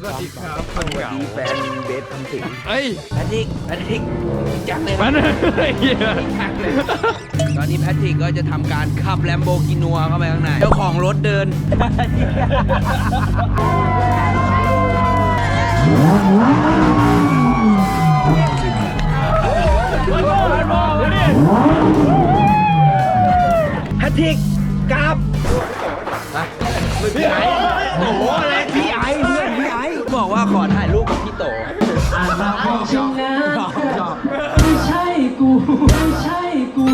สวัสดีครับสวัสดีแฟนเบสคำสิงเอ้ยแพทริกแพทริกจักเลยคมัรับนเหี้ยตอนนี้แพทริกก็จะทำการขับแลมโบกินัวเข้าไปข้างในเจ้าของรถเดิน แพทริกกราบพี่ไอ้โอ้โหอะไร ชนะไม่ใช่กู ไม่ใช่กู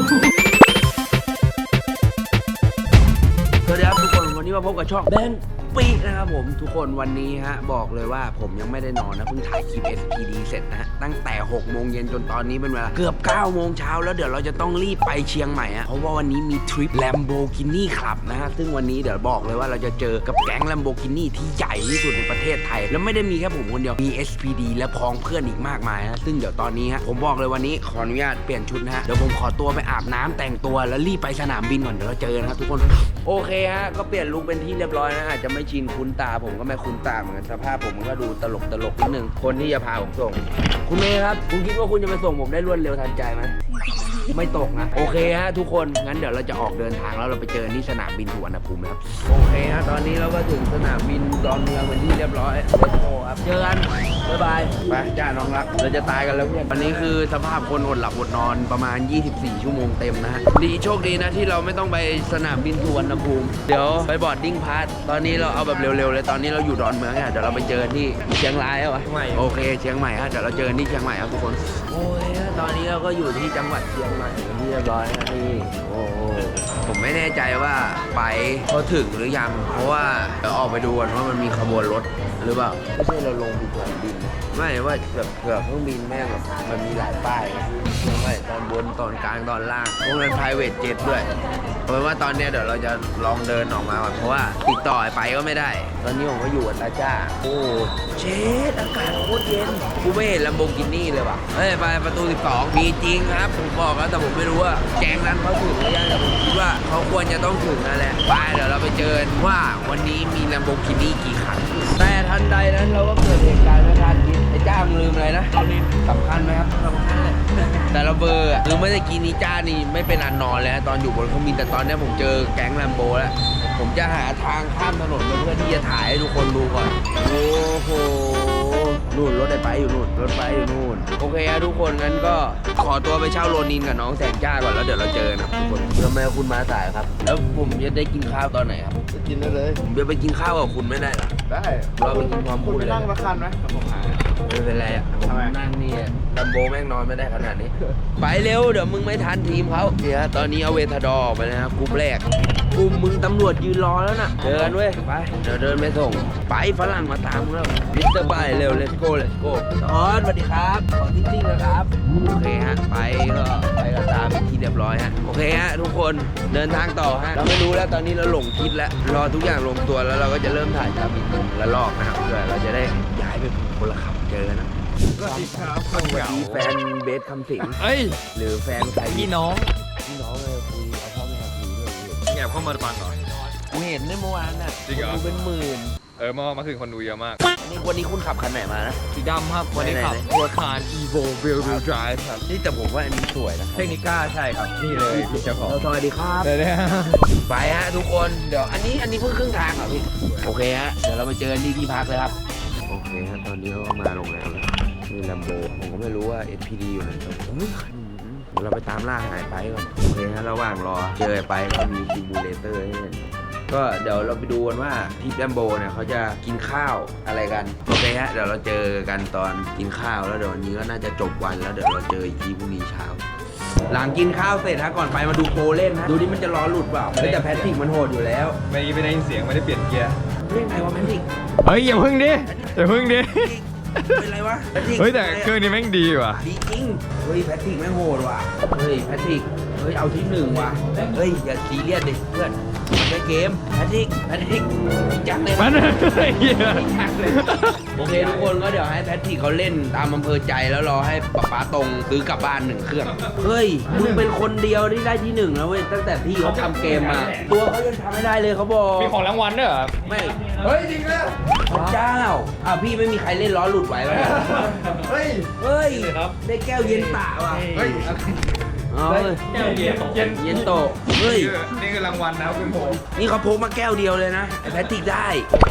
สวัสดีครับทุกคนวันนี้มาพบกับช่องแบน ปีนะครับผมทุกคนวันนี้ฮะบอกเลยว่าผมยังไม่ได้นอนนะเพิ่งถ่ายคลิป SPD เสร็จนะฮะตั้งแต่6โมงเย็นจนตอนนี้เป็นเวลาเกือบ9โมงเช้าแล้วเดี๋ยวเราจะต้องรีบไปเชียงใหม่ฮะเพราะว่าวันนี้มีทริป Lamborghini ครับนะฮะซึ่งวันนี้เดี๋ยวบอกเลยว่าเราจะเจอกับแก๊ง Lamborghini ที่ใหญ่ที่สุดในประเทศไทย แล้วไม่ได้มีแค่ผมคนเดียวมี SPD และพ้องเพื่อนอีกมากมายฮะซึ่งเดี๋ยวตอนนี้ฮะผมบอกเลยวันนี้ขออนุญาตเปลี่ยนชุดนะฮะเดี๋ยวผมขอตัวไปอาบน้ำแต่งตัวแล้วรีบไปสนามบินก่อนเดี๋ยวเราเจอนะครับทุกคนโอเคฮะก็เปลี่ยนลุคเป็นที่เรียบร้อยนะอาจจะไม่ชินคุ้นตาผมก็ไม่คุ้นตาเหมือนกันสภาพผมมันก็ดูตลกตลกนิดนึงคนที่จะพาผมส่ง คุณเมย์ครับ คุณคิดว่าคุณจะไปส่งผมได้รวดเร็วทันใจไหมไม่ตกนะ โอเคฮะทุกคนงั้นเดี๋ยวเราจะออกเดินทางแล้วเราไปเจอที่สนามบินสุวรรณภูมิครับโอเคฮะตอนนี้เราก็ถึงสนามบินดอนเมืองเป็นที่เรียบร้อยเลสโกครับเจอกันบ๊ายบายไปจ้าน้องรักเราจะตายกันแล้วเพื่อนวันนี้คือสภาพคนอดหลับอดนอนประมาณ 24 ชั่วโมงเต็มนะฮะดีโชคดีนะที่เราไม่ต้องไปสนามบินสุวรรณภูมิเดี๋ยวไปบอร์ดดิ้งพาสตอนนี้เราเอาแบบเร็วๆเลยตอนนี้เราอยู่ดอนเมืองเนี่ยเดี๋ยวเราไปเจอที่เชียงรายเอาวะโอเคเชียงใหม่ฮะเดี๋ยวเราเจอที่เชียงใหม่ครับทุกคนโอ้ยตอนนี้เราก็อยู่ที่จังหวัดเชียงใหม่เป็นที่เรียบร้อยนะนี่โอ้โหผมไม่แน่ใจว่าไปเขาถึงหรือยังเพราะว่าเดี๋ยวออกไปดูกันว่ามันมีขบวนรถหรือเปล่าไม่ใช่เราลงผิดสนามบินไม่ว่าแบบเผื่อเครื่องบินแม่งแบบมันมีหลายป้ายไม่ตอนบนตอนกลางตอนล่างพวกนั้น private jet ด้วยเพราะว่าตอนเนี้ยเดี๋ยวเราจะลองเดินออกมาก่อนเพราะว่าติดต่อไปก็ไม่ได้ ตอนนี้ผมก็อยู่กับตาจ้า โอ้เชดอากาศโคตรเย็นกูไม่เห็นลัมโบกินี่เลยว่ะเฮ้ยไปประตู 12 มีจริงครับ ผมบอกแล้วแต่ผมไม่รู้ว่าแกงนั้นเขาถึงหรือยังแต่ผมคิดว่าเขาควรจะต้องถึงนั่นแหละไปเดี๋ยวเราไปเจอกันว่าวันนี้มีลัมโบกินี่กี่คันแต่ ทันใดนั้นเราก็เกิดเหตุการณ์ไม่คาดคิดไอ้จ้ามึงลืมอะไรนะสำคัญไหมครับสำคัญเลยแต่ละเบอร์อะคือเมื่อกี้นี้จ้านี่ไม่เป็นอันนอนแล้วตอนอยู่บนเครื่องบินแต่ตอนเนี้ยผมเจอแก๊งแลมโบแล้วผมจะหาทางข้ามถนนมาเพื่อที่จะถ่ายให้ทุกคนดูก่อนโอ้โห นู่นรถไอ้ไปอยู่นู่นรถไฟอยู่นู่นโอเคอะทุกคนงั้นก็ขอตัวไปเช่าโรนินกับน้องแสงจ้าก่อนแล้วเดี๋ยวเราเจอกันครับทุกคนทำไมคุณมาสายครับ แล้วผมจะได้กินข้าวตอนไหนครับจะกินได้เลยผมจะไปกินข้าวกับคุณไม่ได้เหรอได้เราไปกินความคุพูณดไปเลยนั่งมาคันไหมผมหา ไม่เป็นไรอะผมทำไมนั่งนี่ลัมโบแม่งนอนไม่ได้ขนาดนี้ ไปเร็วเดี๋ยวมึงไม่ทันทีมเขาเดี๋ยวตอนนี้เอาเวทาดอร์ออกไปนะครับกลุ่มแรกกลุ่มมึงตำรวจยืนรอแล้วนะเจอกันเว้ยไปเดี๋ยวเดินไปส่ง ไปฝรั่งมาตามมึงแล้วมิสเตอร์ไปเร็ว let's go let's go สอนสวัสดีครับขอทิ้งๆนะครับโอเคฮะไปก็ไปกับตามเป็นที่เรียบร้อยฮะโอเคฮะทุกคนเดินทางต่อฮะเราไม่รู้แล้วตอนนี้เราหลงทิศแล้วรอทุกอย่างลงตัวแล้วเราก็จะเริ่มถ่ายตามอีกหนึ่งละลอกนะครับเพื่อเราจะได้ ย้ายไปเป็นคนละขับเจอกันนะสวัสดีครับสวัสดีแฟนเบสคำสิงเอ้ย หรือแฟนใครพี่น้อง พี่น้องเลยคุยเอาพ่อแม่คุยด้วยแอบเข้ามาฟังเหรอกูเห็นในเมื่อวานน่ะจริงเหรอดูเป็นหมื่น เออเมื่อเมื่อคืนคนดูเยอะมาก นี่วันนี้คุณขับคันไหนมานะ สีดำครับ วันนี้ขับไหนๆตัวคาร Evo Wheel Wheel Drive ครับ นี่แต่ผมว่าอันนี้สวยนะเทคนิก้าใช่ครับ นี่เลยพี่เจ้าของเราสวัสดีครับเดี๋ยวเนี่ยไปฮะทุกคน เดี๋ยวอันนี้อันนี้เพิ่งครึ่งทางเหรอพี่ โอเคฮะ เดี๋ยวเราไปเจอกันที่ที่พักเลยครับโอเคฮะตอ นี้เราก็มาโรงแรมแล้วมีลัมโบผมก็ไม่รู้ว่า SPD อยู่ไหนครับเฮ้ยเดี๋ยวเราไปตามล่าหายไปก่อนโอเคฮะระหว่างรอเจอไปก็มีซิมูเลเตอร์ให้เล่นก็เดี๋ยวเราไปดูกันว่าทีมแลมโบเนี่ยเขาจะกินข้าวอะไรกันโอเคฮะเดี๋ยวเราเจอกันตอนกินข้าวแล้วเดี๋ยววันนี้ก็น่าจะจบวันแล้วเดี๋ยวเราเจออีกทีพรุ่งนี้เช้า หลังกินข้าวเสร็จฮะก่อนไปมาดูโปเล่นฮะดูดิมันจะล้อหลุดเปล่าเฮ้ยแต่แพทริกมันโหดอยู่แล้วไม่ไม่ได้ยินเสียงไม่ได้เปลี่ยนเกียร์ เรื่องไงวะแพทริกเฮ้ยอย่าพึ่งดิอย่าพึ่งดิเป็นไรวะแพทริกเฮ้ยแต่เครื่องนี้แม่งดีว่ะ ดีจริง เฮ้ยแพทริกแม่งโหดว่ะ เฮ้ยแพทริก เฮ้ยเอาที่หนึ่งว่ะ เฮ้ยอย่าซีเรียสดิเพื่อน มันเป็นเกมแพทริกแพทริกจังเลยมันเหี้ยโอเคทุกคนก็เดี๋ยวให้ให้แพทริกเขาเล่นตามอำเภอใจแล้วรอให้ป๊าป๊าตรงซื้อกลับบ้านหนึ่งเครื่องเฮ้ยมึงเป็นคนเดียวที่ได้ที่หนึ่งแล้วเว้ยตั้งแต่พี่เขาทำเกมมา ตัวเขายังทำไม่ได้เลยเขาบอกมีของรางวัลด้วยเหรอไม่เฮ้ยจริงแล้วพระเจ้าอะพี่ไม่มีใครเล่นล้อหลุดไหวไหมเฮ้ยเฮ้ยครับได้แก้วเย็นตะว่ะเฮ้ย เอาเว้ยแก้วเย็นเย็นเย็นโตะเฮ้ย นี่คือรางวัลนะครับคุณผม นี่เขาพกมาแก้วเดียวเลยนะไอแพทริกได้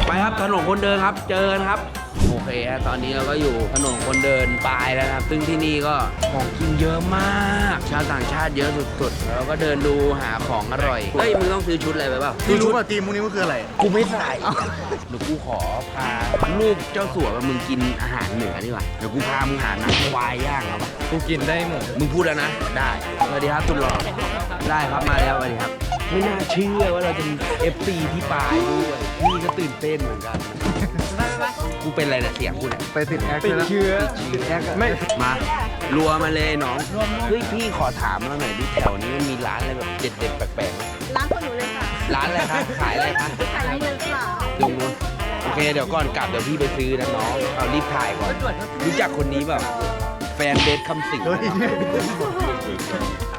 ไปครับถนนคนเดินครับ เจอกันครับ โอเคฮะตอนนี้เราก็อยู่ถนนคนเดินปลายแล้วนะครับ ซึ่งที่นี่ก็ของกินเยอะมาก ชาวต่างชาติเยอะสุดๆแล้วก็เดินดูหาของอร่อย เฮ้ย มึงต้องซื้อชุดอะไรไปเปล่าพี่รู้ป่ะทีมพวกนี้มันคืออะไร กูไม่ใส่เดี๋ยวกูขอพาลูกเจ้าสัวกับมึงกินอาหารเหนือดีกว่าเดี๋ยวกูพามึงหาหนังควายย่างเอาปะกูกินได้หมด มึงพูดแล้วนะ ได้สวัสดีครับคุณหล่อได้ครับมาแล้วสวัสดีครับ ไม่น่าเชื่อว่าเราจะมี FC ที่ปลายด้วยพี่ก็ตื่นเต้นเหมือนกัน กูเป็นอะไรเนี่ยเสียงกูเนี่ยไปติดแอคติดเชื้อไม่มา รัวมาเลยน้องเฮ้ยพี่ขอถามเราหน่อยดิแถวนี้มันมีร้านอะไรแบบเด็ดๆแปลกๆไหมร้านคนหนูเลยค่ะร้านอะไรคะขายอะไรคะขายมือค่ะลุงนู้นโอเคเดี๋ยวก่อนกลับเดี๋ยวพี่ไปซื้อนะน้องเอารีบถ่ายก่อนรู้จักคนนี้แบบแฟนเบสคำสิง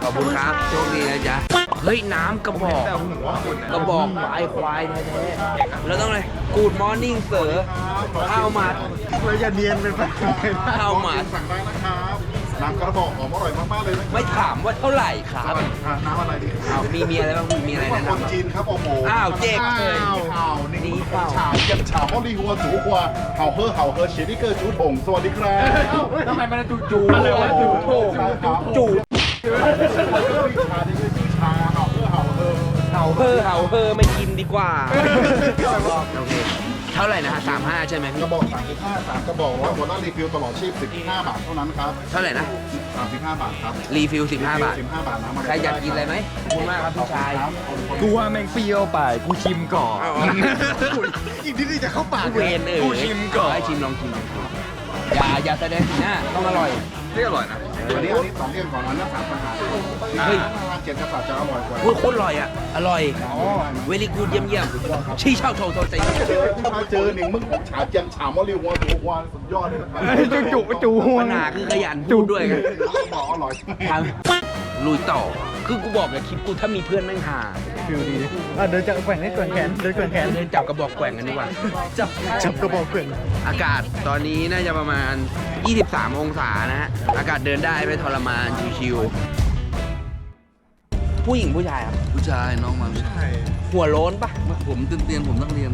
ขอบคุณครับโชคดีนะจ๊ะ เฮ้ยน้ำกระบอกแต่หัวคุณกระบอกปลายควายแท้ๆแล้วต้องอะไรกูดมอร์นิ่งเสือข้าวหมัดเลยอย่าเนียนเป็นไปข้าวหมัดสั่งได้นะครับน้ำกระบอกหอมอร่อยมากๆเลยนะไม่ถามว่าเท่าไหร่ครับน้ำอะไรดีคเอารับมีมีอะไรบ้างมีอะไรคแนะนนำจีนครับโอ้โหอ้าวเจ๊กเลยอ้าวอ้าวนี่นี่คือเปล่าฉาเยี่ยมฉาฮอลลีฮัวจูฮัวเห่าเฮอเห่าเฮอเชนิเกอร์จูถงสวัสดีครับทำไมมันจู่จู่อะไรวะจู่จูจูชาเฮอเห่าเฮอไม่กินดีกว่า โอเค เท่าไหร่นะฮะสามห้าใช่ไหมกพี่ระบอก 35สามกระบอกร้อยหัวหน้ารีฟิลตลอดชีพ 15 บาทเท่านั้นครับ เท่าไหร่นะ 35 บาทครับรีฟิล15บาท 15 บาทนะใครอยากกินอะไรไหมขอบคุณมากครับพี่ชาย กูว่าแม่งเปรี้ยวไป กูชิมก่อนอีกนิดนึงจะเข้าปากเวนเออกูชิมก่อน ให้ชิมลองชิมล องชิมอย่าอย่าแสดงสีหน้าต้องอร่อย นี่อร่อยนะอันนี้อันนี้สองเรื่องก่อนอันนั้นสามปัญหาเฮ้ย เจ็ดกษัตริย์จะอร่อยกว่าพูดโคตรอร่อยอะ อร่อย เวลี่กูดเยี่ยมเยี่ยมชี้เช่าโทรโทรใจถ้าเจอหนึ่งมึงผมฉาเจียงฉามอลิวัวถูกวานสุดยอดเลยนะครับจู่จู่จู่หัวปัญหาคือขยันพูดด้วยกันบอกอร่อยทำ ลุยต่อ คือกูบอกเลยคลิปกูถ้ามีเพื่อนแม่งหาฟิลดีอะเดินจับแกว่งให้แกว่งแขนเดินแกว่งแขนเดินจับกระบอกแกว่งกันดีกว่า จับจับกระบอกแกว่งอากาศตอนนี้น่าจะประมาณ 23 องศานะฮะ อากาศเดินได้ไม่ทรมานชิวๆ ผู้หญิงผู้ชายครับ ผู้ชายน้องมาวิทย์หัวโล้นปะผมเตียนๆผมนักเรียน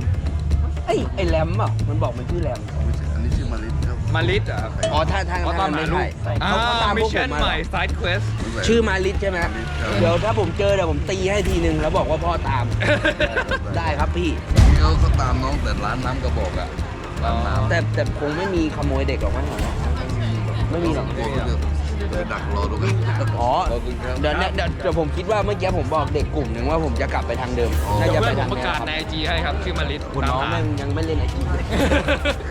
ไอ้ยไอ้แรมอะ มันบอกมันชื่อแรมไม่ใช่อันนี้ชื่อมาริสครับ มาลิสเหรอครับ อ๋อถ้าทางเพราะตอนไม่หาลูใช่กอ่าเขาเขาตามมิพชวกผชั่นมมาใหม่ไซด์เควส ชื่อมาลิสใช่ไหมเดี๋ยวถ้าผมเจอเดี๋ยวผมตีให้ทีนึงแล้วบอกว่าพ่อตาม ได้ครับพี่ที่เขาเขาตามน้องแต่ร้านน้ำกระบอกอะร้านน้ำแต่แต่คงไม่มีขโมยเด็กหรอกมั้งไม่มีหรอกกลัวเขาจะ เดินดักรอดูกันอ๋อ ขอบคุณครับ เดี๋ยวเนี่ยเดี๋ยวเดี๋ยวผมคิดว่าเมื่อกี้ผมบอกเด็กกลุ่มหนึ่งว่าผมจะกลับไปทางเดิมน่าเดี๋ยวจะไปเพื่อนผทามงประกาศในไอจีให้ครับ ชื่อมาลิสคุณน้องแม่งยังไม่เล่นไอจีเลย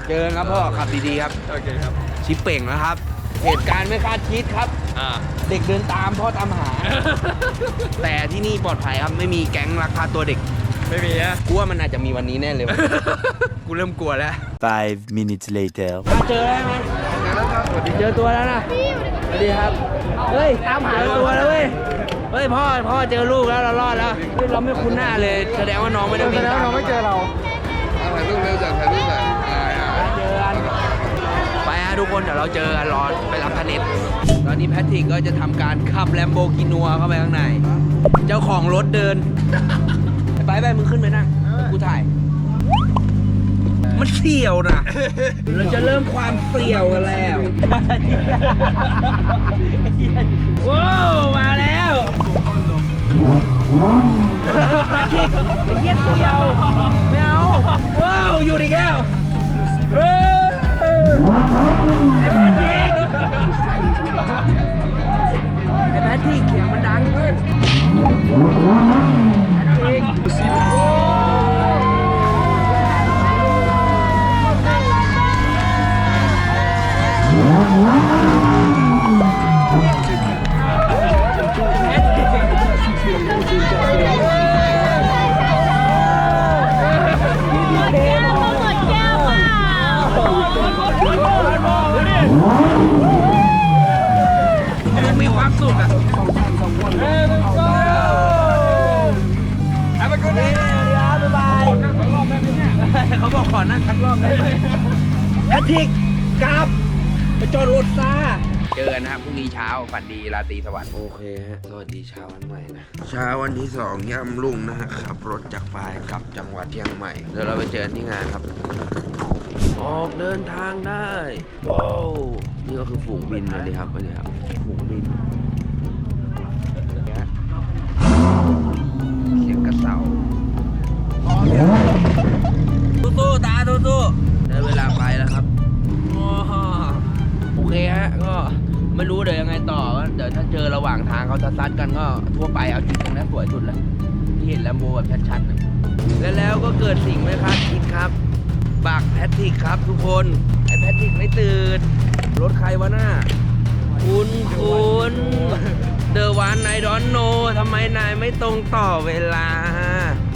เจอกันครับพ่อขับดีๆครับ โอเคครับ ชิปเป่งแล้วครับ เหตุการณ์ไม่คาดคิดครับ อ่า เด็กเดินตามพ่อตามหา แต่ที่นี่ปลอดภัยครับไม่มีแก๊งลักพาตัวเด็กไม่มีอะกูว่ามันอาจจะมีวันนี้แน่เลยว่ะ กูเริ่มกลัวแล้ว Five minutes later. เจอแล้วไหมเจอตัวแล้วนะ สวัสดีครับ เฮ้ย ตามหาตัวแล้วเว้ย เฮ้ยพ่อพ่อเจอลูกแล้วเรารอดแล้ว เฮ้ยเราไม่คุ้นหน้าเลย แสดงว่าน้องไม่ได้วิ่งตามเราไม่เจอเราเอาถ่ายรูปเร็วจัดถ่ายรูปหน่อยอ่าอ่าเจอกันไปฮะทุกคนเดี๋ยวเราเจอกันรอไปรับทนเน็ตตอนนี้แพทริกก็จะทำการขับแลมโบกินัวเข้าไปข้างใน เจ้าของรถเดิน ไปไปมึงขึ้นไปนั่ง กูถ่าย มันเสี่ยวนะ เราจะเริ่มความเสี่ยวกันแล้วว้าวมาแล้วไอ้เหี้ยเสี่ยวไม่เอาว้าวอยู่ดีกแล้วเฮ้ยไอ้แพทริกไอ้แพทริกเสียงมันดังแพท สักรอบได้ไหมแพทริกกลับไปจอดรถซาเจอกันนะครับพรุ่งนี้เช้าฝันดีราตรีสวัสดิ์โอเคฮะ สวัสดีเช้าวันใหม่นะ เช้าวันที่สองย่ำรุ่งนะฮะขับรถจากปลายกลับจังหวัดเชียงใหม่ เดี๋ยวเราไปเจอกันที่งานครับ ออกเดินทางได้ว้าวนี่ก็คือฝูงบินนะดิครับนี่ครับฝูงบินเนี่ยเสียงกระเสา ตู้ๆตาตู้ๆได้เวลาไปแล้วครับว้าวโอเคฮะก็ไม่รู้เดี๋ยวยังไงต่อว่าเดี๋ยวถ้าเจอระหว่างทางเขาจะซัดกันก็ทั่วไปเอาจุดตรงนั้นสวยสุดเลยที่เห็นแลมโบแบบชัดๆนะและแล้วก็เกิดสิ่งไม่คาดคิดครับ บักแพทริกครับทุกคนไอแพทริกไม่ตื่นรถใครวะหน้าคุณคุณเดอะวันไอดอนโนทำไมนายไม่ตรงต่อเวลา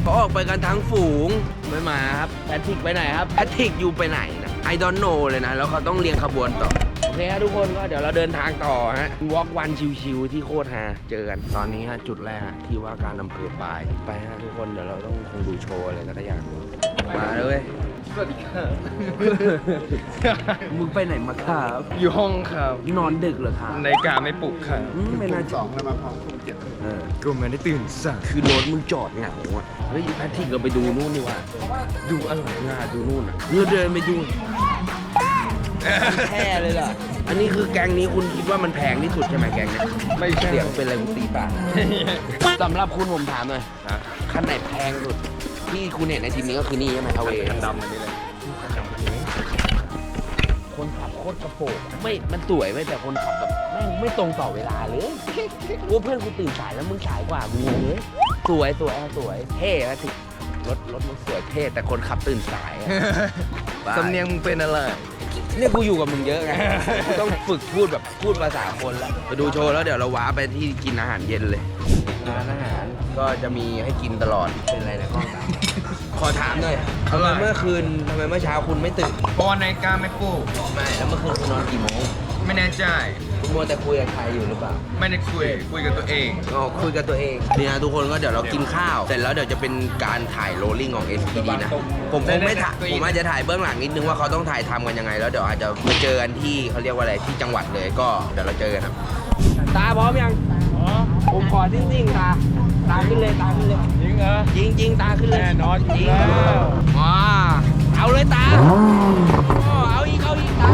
เขาออกไปกันทั้งฝูงไม่มาครับแอทริกไปไหนครับแอทริกอยู่ไปไหนนะไอดอนโนเลยนะ แล้วเขาต้องเรียงขบวนต่อ โอเคครับทุกคนก็เดี๋ยวเราเดินทางต่อฮะวอล์กวันชิวๆที่โคตรฮาเจอกันตอนนี้ฮะจุดแรกฮะที่ว่าการอำเภอปลาย ไปฮะทุกคนเดี๋ยวเราต้องคงดูโชว์อะไรสักอย่าง มาเลย สวัสดีครับมึงไปไหนมาครับอยู่ห้องครับ นอนดึกเหรอครับในกาไม่ปลุกครับอืมไม่น่าสองแล้วมาพร้อมคุณเจ็ดเออกูไม่ได้ตื่นสายคือรถมึงจอดเหงาอะ เฮ้ยแพทริกเราไปดูนู่นนี่ว่า ดูอะไรงาดูนู่นอะเราเดินไปดูแค่เลยล่ะ อันนี้คือแกงนี้คุณคิดว่ามันแพงที่สุดใช่ไหมแกงเนี้ยไม่ใช่เสียงเป็นอะไรกูตีปาก สำหรับคุณผมถามหน่อย ฮะ คันไหนแพงสุด ที่คุณเห็นในทีมนี้ก็คือนี่ใช่ไหมเอาเอคันดำอันนี้เลยคนขับโคตรกระโปรงไม่ มันสวยไว้ยแต่คนขับแบบแม่งไม่ตรงต่อเวลาเลยว่าเพื่อนกูตื่นสายแล้วมึงสายกว่ากูงงเลยสวยสวยอะสวยเท่นะสิรถรถมันสวยเท่แต่คนขับตื่นสายอะ บ้า สำเนียงมึงเป็นอะไร เนี่ยกูอยู่กับมึงเยอะไง กูต้องฝึกพูดแบบพูดภาษาคนแล้วไปดูโชว์แล้วเดี๋ยวเราว้าไปที่กินอาหารเย็นเลยร้านอาหารก็จะมีให้กินตลอดเป็นอะไรนะกล้องตาม ขอถามหน่อยทำไมเมื่อคืนทำไมเมื่อเช้าคุณไม่ตื่นเพราะว่าในกาไม่ปลุกไม่แล้วเมื่อคืนคุณนอนกี่โมงไม่แน่ใจคุณมัวแต่คุยกับใครอยู่หรือเปล่า ไม่ได้คุย คุยกับตัวเองอ๋อคุยกับตัวเองเนี่ยทุกคนก็เดี๋ยวเรากินข้าวเสร็จแล้วเดี๋ยวจะเป็นการถ่ายโรลลิ่งของ SPD นะ ผมคงไม่ถ่ายผมอาจจะถ่ายเบื้องหลังนิดนึงว่าเขาต้องถ่ายทำกันยังไง แล้วเดี๋ยวอาจจะไปเจอกันที่เขาเรียกว่าอะไรที่จังหวัดเลยก็เดี๋ยวเราเจอกันครับ ตาพร้อมยังผมขอจริงๆตาตาขึ้นเลยตาขึ้นเลยจริ งเหรอจริงจริงๆตาขึ้นเลยแน่นอนอยู่จริงแล้วว้าเอาเลยตาอ๋อเอาอีกเอาอีกตา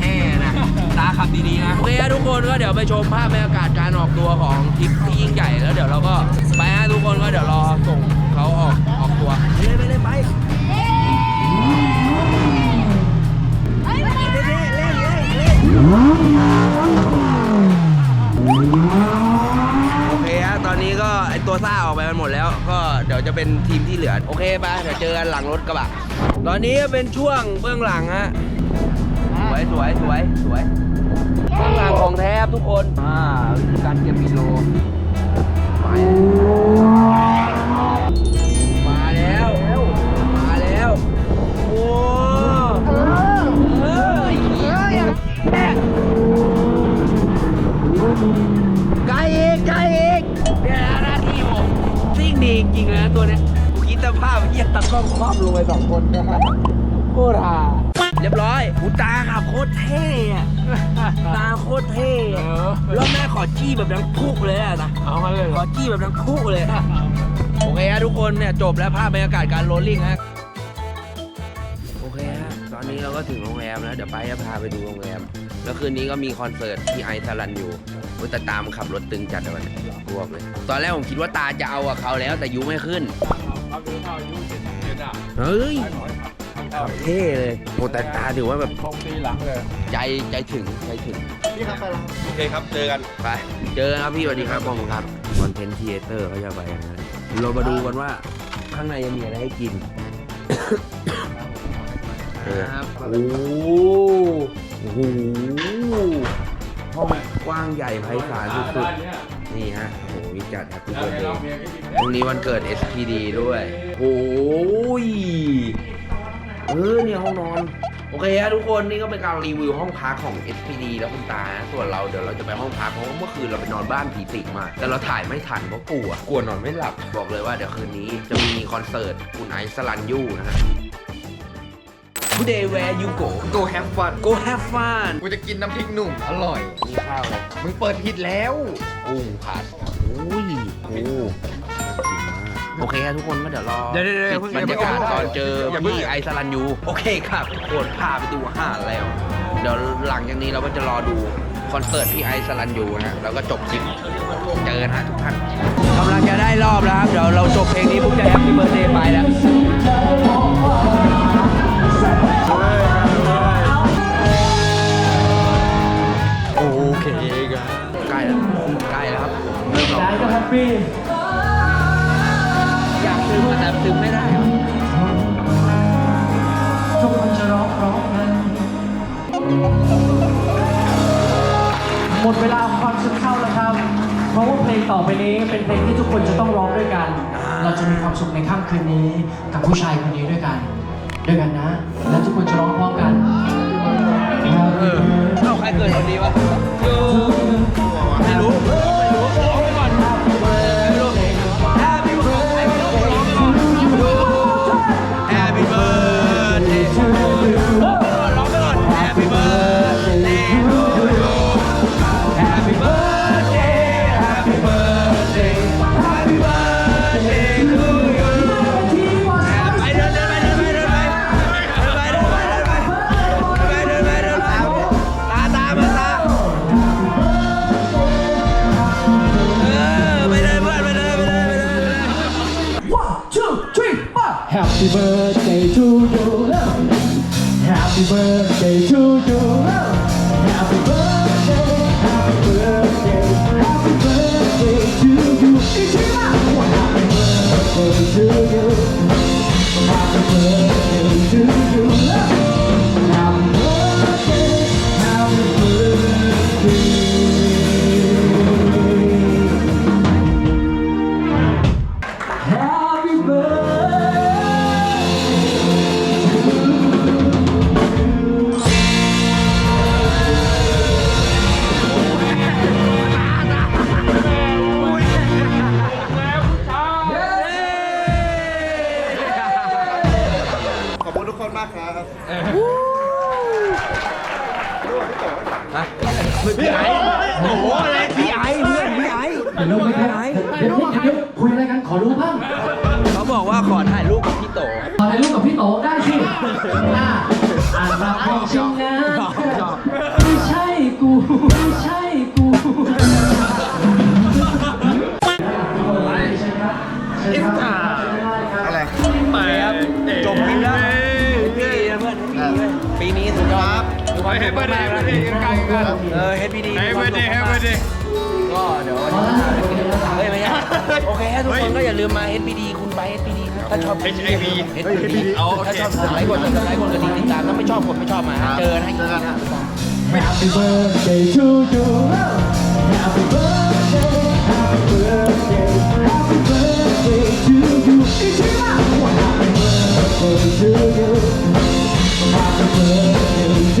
แน่นะตาขับดีๆนะโอเคฮะทุกคนก็เดี๋ยวไปชมภาพบรรยากาศการออกตัวของทริปที่ยิ่งใหญ่แล้วเดี๋ยวเราก็ไปฮะทุกคนก็เดี๋ยวรอส่งเขาออกออกตัวไปเลยไปเลยไป โอเคฮะตอนนี้ก็ไอตัวซ่าออกไปกันหมดแล้ว ก็เดี๋ยวจะเป็นทีมที่เหลือ โอเคไปเดี๋ยวเจอกันหลังรถกระบะ ตอนนี้เป็นช่วงเบื้องหลังฮะ สวยสวยสวยสวยข้างหลังของแท้ครับทุกคน อ่าวิธีการเก็บกิโลไป บแล้วภาพบรรยากาศการโรลลิ่งฮะโอเคฮะตอนนี้เราก็ถึงโรงแรมแล้วเดี๋ยวไปจะพาไปดูโรงแรมแล้วคืนนี้ก็มีคอนเสิร์ตที่ไอซ์สลันอยู่อุ๊ยแต่ตามขับรถตึงจัดเลยวันนี้รวบเลยตอนแรกผมคิดว่าตาจะเอากับเขาแล้วแต่ยูไม่ขึ้นเอาดูเอาอายุเจ็ดสิบเจ็ดอะเฮ้ยขับเท่เลยโอ้แต่ตาถือว่าแบบคงตีหลังเลยใจใจถึงใจถึงพี่ครับไปแล้วโอเคครับเจอกันไปเจอกันครับพี่สวัสดีครับขอบคุณครับคอนเทนต์ครีเอเตอร์เขาจะไปอย่างนั้นเรามาดูกันว่า ข้างในจะมีอะไรให้กิน ครับโอ้โหห้องกว้างใหญ่ไพศาลสุดๆ นี่ฮะ โอ้โหมีจัดครับทุกคนพรุ่งนี้วันเกิด SPD ด้วย โอ้ยเออเนี่ยห้องนอน โอเคฮะทุกคนนี่ก็เป็นการรีวิวห้องพักของ SPD แล้วคุณตานะส่วนเราเดี๋ยวเราจะไปห้องพักเพราะว่าเมื่อคืนเราไปนอนบ้านผีสิงมา แต่เราถ่ายไม่ทันเพราะกลัวกลัวนอนไม่หลับบอกเลยว่าเดี๋ยวคืนนี้จะมีคอนเสิร์ตคุณไอซ์สลันยูนะฮะ Today where you go Go have fun go have fun กูจะกินน้ำพริกหนุ่ม อร่อยนี่ข้าวเลยมึงเปิดผิดแล้ว กุ้งผัดอุ้ยโอ้ โอเคครับทุกคนก็เดี๋ยวรอเดี๋ยวๆๆอย่าเพิ่งบรรยากาศตอนเจออย่าเพิ่ง พี่ไอซ์สลันยูโอเคครับทุกคนพาไปดูอาหารแล้ว เดี๋ยวหลังจากนี้เราก็จะรอดูคอนเสิร์ตพี่ไอซ์สลันยูนะฮะแล้วก็จบคลิปเจอกันฮะทุกท่านกำลังจะได้รอบแล้วครับเดี๋ยวเราจบเพลงนี้ปุ๊บจะแฮปปี้เบิร์ดเดย์ไปแล้วโอเคกันใกล้แล้วใกล้แล้วครับเริ่มร้องใจก็แฮปปี้ ซึมแต่ซึมไม่ได้ทุกคนจะร้องร้อมกันหมดเวลาของความสุขเข้าแล้วครับ เพราะว่าเพลงต่อไปนี้เป็นเพลงที่ทุกคนจะต้องร้องด้วยกัน เราจะมีความสุขในค่ำคืนนี้กับผู้ชายคนนี้ด้วยกัน ด้วยกันนะ และทุกคนจะร้องพร้อมกันเออเอาใครเกิดวันนี้วะไม่รู้ พี่ไอ้โอ้โหอะไรพี่ไอ้เพื่อนพี่ไอ้ถ่ายรูปไหมครับเดี๋ยวเดี๋ยวคุยอะไรกันขอรู้บ้างเขาบอกว่าขอถ่ายรูปกับพี่โตขอถ่ายรูปกับพี่โตได้สิ Happy birthday Happy birthday กันกันเออ HBD มี Happy ความสุข birthday มา Happy ก birthday ๆก็เดี๋ยววันนี้เฮ้ยไม่ใช่โอเคฮะทุกคนก็อย่าลืมมา HBD คุณไป HBD ครับถ้าชอบ HIB HIB เอาโอถ้าเคชอบกดไลค์กดติดตามกดกระดิ่งติดตามถ้าไม่ชอบกดไม่ชอบมาฮะเจอกันให้เจอกันฮะ Happy birthday to you. Happy birthday. Happy birthday. Happy birthday to you. Happy birthday to you. Happy birthday